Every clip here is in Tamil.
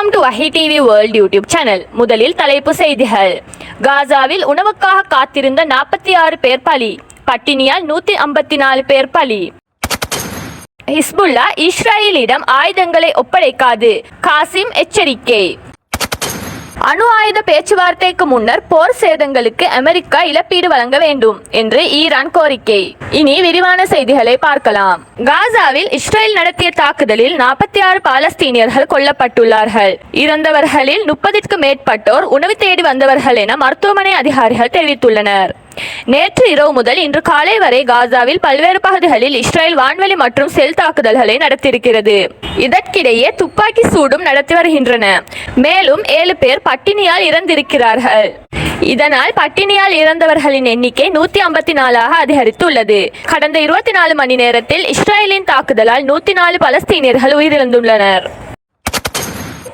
Welcome to Ahi TV world YouTube channel முதலில் தலைப்பு செய்திகள். காசாவில் உணவுக்காக காத்திருந்த நாற்பத்தி ஆறு பேர் பலி. பட்டினியால் நூத்தி ஐம்பத்தி நாலு பேர் பலி. ஹிஸ்புல்லா இஸ்ரேலிடம் ஆயுதங்களை ஒப்படைக்காது. காசிம் எச்சரிக்கை. அணு ஆயுத பேச்சுவார்த்தைக்கு முன்னர் போர் சேதங்களுக்கு அமெரிக்கா இழப்பீடு வழங்க வேண்டும் என்று ஈரான் கோரிக்கை. இனி விரிவான செய்திகளை பார்க்கலாம். காசாவில் இஸ்ரேல் நடத்திய தாக்குதலில் நாற்பத்தி ஆறு பாலஸ்தீனியர்கள் கொல்லப்பட்டுள்ளார்கள். இறந்தவர்களில் முப்பதிற்கு மேற்பட்டோர் உணவு தேடி வந்தவர்கள் என மருத்துவமனை அதிகாரிகள் தெரிவித்துள்ளனர். நேற்று இரவு முதல் இன்று காலை வரை காசாவில் பல்வேறு பகுதிகளில் இஸ்ரேல் வான்வெளி மற்றும் செல் தாக்குதல்களை நடத்தியிருக்கிறது. இதற்கிடையே துப்பாக்கி சூடும் நடத்தி வருகின்றன. மேலும் ஏழு பேர் பட்டினியால் இறந்திருக்கிறார்கள். இதனால் பட்டினியால் இறந்தவர்களின் எண்ணிக்கை நூத்தி ஐம்பத்தி நாலாக அதிகரித்துள்ளது. கடந்த இருபத்தி நாலு மணி நேரத்தில் இஸ்ரேலின் தாக்குதலால் நூத்தி நாலு பலஸ்தீனியர்கள் உயிரிழந்துள்ளனர்.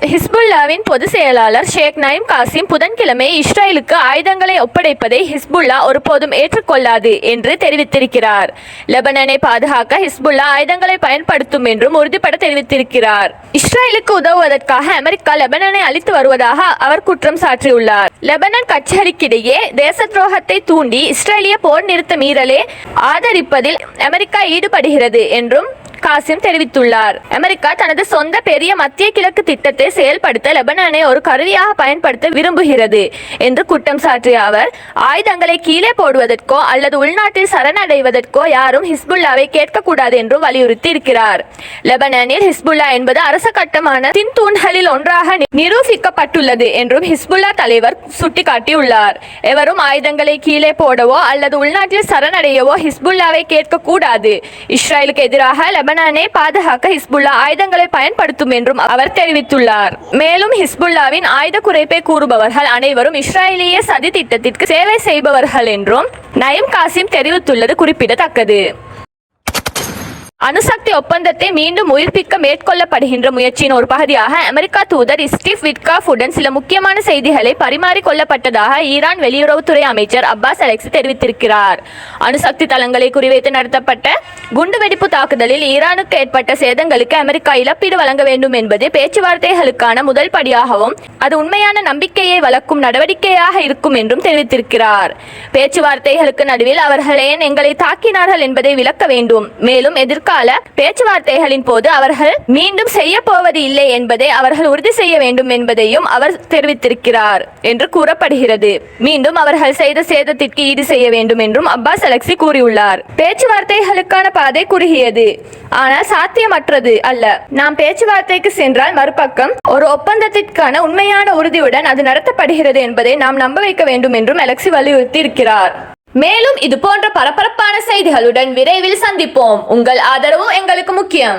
ஹிஸ்புல்லாவின் பொதுச் செயலாளர் ஷேக் நயிம் காசிம் புதன்கிழமை இஸ்ரேலுக்கு ஆயுதங்களை ஒப்படைப்பதை ஹிஸ்புல்லா ஒருபோதும் ஏற்றுக்கொள்ளாது என்று தெரிவித்திருக்கிறார். லெபனனை பாதுகாக்க ஹிஸ்புல்லா ஆயுதங்களை பயன்படுத்தும் என்றும் உறுதிப்பட தெரிவித்திருக்கிறார். இஸ்ரேலுக்கு உதவுவதற்காக அமெரிக்கா லெபனனை அளித்து வருவதாக அவர் குற்றம் சாட்டியுள்ளார் லெபனன் கட்சிகளுக்கிடையே தேச துரோகத்தை தூண்டி இஸ்ரேலிய போர் நிறுத்த மீறலே ஆதரிப்பதில் அமெரிக்கா ஈடுபடுகிறது என்றும் காசிம் தெரிவித்துள்ளார். அமெரிக்கா தனது சொந்த பெரிய மத்திய கிழக்கு திட்டத்தை செயல்படுத்த லெபனானை ஒரு கருவியாக பயன்படுத்த விரும்புகிறது என்று குற்றம் சாற்றிய அவர் ஆயுதங்களை கீழே போடுவதற்கோ அல்லது உள்நாட்டில் சரணடைவதற்கோ யாரும் ஹிஸ்புல்லாவை கேட்கக்கூடாது என்றும் வலியுறுத்தி இருக்கிறார் லெபனானில் ஹிஸ்புல்லா என்பது அரச கட்டமான தின் தூண்களில் ஒன்றாக நிரூபிக்கப்பட்டுள்ளது என்றும் ஹிஸ்புல்லா தலைவர் சுட்டிக்காட்டியுள்ளார். எவரும் ஆயுதங்களை கீழே போடவோ அல்லது உள்நாட்டில் சரணடையவோ ஹிஸ்புல்லாவை கேட்கக்கூடாது. இஸ்ரேலுக்கு எதிராக லெபனானை பாதுகாக்க ஹிஸ்புல்லா ஆயுதங்களை பயன்படுத்தும் என்றும் அவர் தெரிவித்துள்ளார். மேலும் ஹிஸ்புல்லாவின் ஆயுத குறைப்பை கூறுபவர்கள் அனைவரும் இஸ்ரேலிய சதி திட்டத்திற்கு சேவை செய்பவர்கள் என்றும் நயம் காசிம் தெரிவித்துள்ளது குறிப்பிடத்தக்கது. அணுசக்தி ஒப்பந்தத்தை மீண்டும் உயிர்ப்பிக்க மேற்கொள்ளப்படுகின்ற முயற்சியின் ஒரு பகுதியாக அமெரிக்கா தூதர் ஸ்டீவ் விட்காஃபுடன் சில முக்கியமான செய்திகளை பரிமாறிக்கொள்ளப்பட்டதாக ஈரான் வெளியுறவுத்துறை அமைச்சர் அப்பாஸ் அலெக்சி தெரிவித்திருக்கிறார். அணுசக்தி தளங்களை குறிவைத்து நடத்தப்பட்ட குண்டுவெடிப்பு தாக்குதலில் ஈரானுக்கு ஏற்பட்ட சேதங்களுக்கு அமெரிக்கா இழப்பீடு வழங்க வேண்டும் என்பது பேச்சுவார்த்தைகளுக்கான முதல் படியாகவும் அது உண்மையான நம்பிக்கையை வளர்க்கும் நடவடிக்கையாக இருக்கும் என்றும் தெரிவித்திருக்கிறார். பேச்சுவார்த்தைகளுக்கு நடுவில் அவர்கள் ஏன் எங்களை தாக்கினார்கள் என்பதை விளக்க வேண்டும். மேலும் இடைக்கால பேச்சுவார்த்தைகளின் போது அவர்கள் மீண்டும் செய்ய போவது இல்லை என்பதை அவர்கள் உறுதி செய்ய வேண்டும் என்பதையும் அவர் தெரிவித்திருக்கிறார் என்று கூறப்படுகிறது. மீண்டும் அவர்கள் செய்த சேதத்திற்கு ஈடு செய்ய வேண்டும் என்றும் அப்பாஸ் அலெக்சி கூறியுள்ளார். பேச்சுவார்த்தைகளுக்கான பாதை குறுகியது. ஆனால் சாத்தியமற்றது அல்ல. நாம் பேச்சுவார்த்தைக்கு சென்றால் மறுபக்கம் ஒரு ஒப்பந்தத்திற்கான உண்மையான உறுதியுடன் அது நடத்தப்படுகிறது என்பதை நாம் நம்ப வைக்க வேண்டும் என்றும் அலெக்சி வலியுறுத்தி இருக்கிறார் மேலும் இது போன்ற பரபரப்பான செய்திகளுடன் விரைவில் சந்திப்போம். உங்கள் ஆதரவும் எங்களுக்கு முக்கியம்.